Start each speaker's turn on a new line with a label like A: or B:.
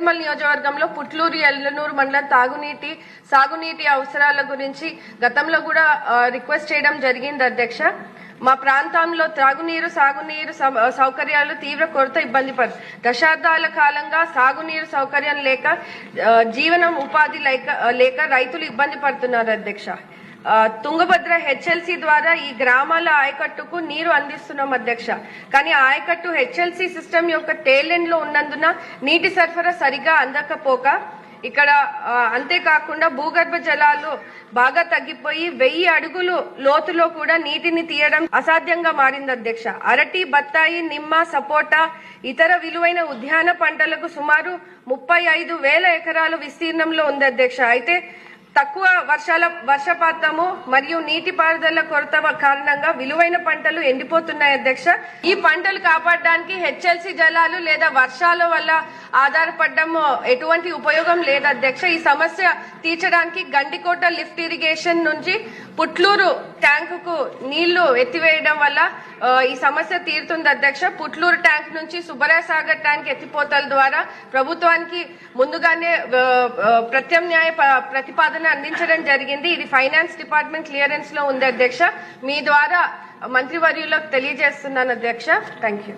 A: నిర్మల్ నియోజకవర్గంలో పుట్లూరు ఎల్లనూరు మండలం తాగునీటి సాగునీటి అవసరాల గురించి గతంలో కూడా రిక్వెస్ట్ చేయడం జరిగింది అధ్యక్ష. మా ప్రాంతంలో త్రాగునీరు సాగునీరు సౌ- సౌకర్యాలు తీవ్ర కొరత ఇబ్బంది పడు దశాబ్దాల కాలంగా సాగునీరు సౌకర్యం లేక జీవనం ఉపాధి లేక లేక రైతులు ఇబ్బంది పడుతున్నారు అధ్యక్ష. తుంగభద్ర హెచ్ఎల్సి ద్వారా ఈ గ్రామాల ఆయకట్టుకు నీరు అందిస్తున్నాం అధ్యక్ష. కానీ ఆయకట్టు హెచ్ఎల్సి సిస్టమ్ యొక్క టేలెండ్లో ఉన్నందున నీటి సరఫరా సరిగా అందకపోక ఇక్కడ అంతేకాకుండా భూగర్భ జలాలు బాగా తగ్గిపోయి వెయ్యి అడుగులు లోతులో కూడా నీటిని తీయడం అసాధ్యంగా మారింది అధ్యక్ష. అరటి బత్తాయి నిమ్మ సపోటా ఇతర విలువైన ఉద్యాన పంటలకు సుమారు ముప్పై ఐదు వేల ఎకరాలు విస్తీర్ణంలో ఉంది అధ్యక్ష. అయితే తక్కువ వర్షాల వర్షపాతము మరియు నీటిపారుదల కొరత కారణంగా విలువైన పంటలు ఎండిపోతున్నాయి అధ్యక్ష. ఈ పంటలు కాపాడడానికి హెచ్ఎల్సి జలాలు లేదా వర్షాల వల్ల ఆధారపడడం ఎటువంటి ఉపయోగం లేదు అధ్యక్ష. ఈ సమస్య తీర్చడానికి గండికోట లిఫ్ట్ ఇరిగేషన్ నుంచి పుట్లూరు ట్యాంకుకు నీళ్ళు ఎత్తివేయడం వల్ల ఈ సమస్య తీరుతుంది అధ్యక్ష. పుట్లూరు ట్యాంక్ నుంచి సుబ్బరాసాగర్ ట్యాంక్ ఎత్తిపోతల ద్వారా ప్రభుత్వానికి ముందుగానే ప్రత్యామ్నాయ ప్రతిపాదన అందించడం జరిగింది. ఇది ఫైనాన్స్ డిపార్ట్మెంట్ క్లియరెన్స్లో ఉంది అధ్యక్ష. మీ ద్వారా మంత్రివర్యులకు తెలియజేస్తున్నాను అధ్యక్ష. Thank you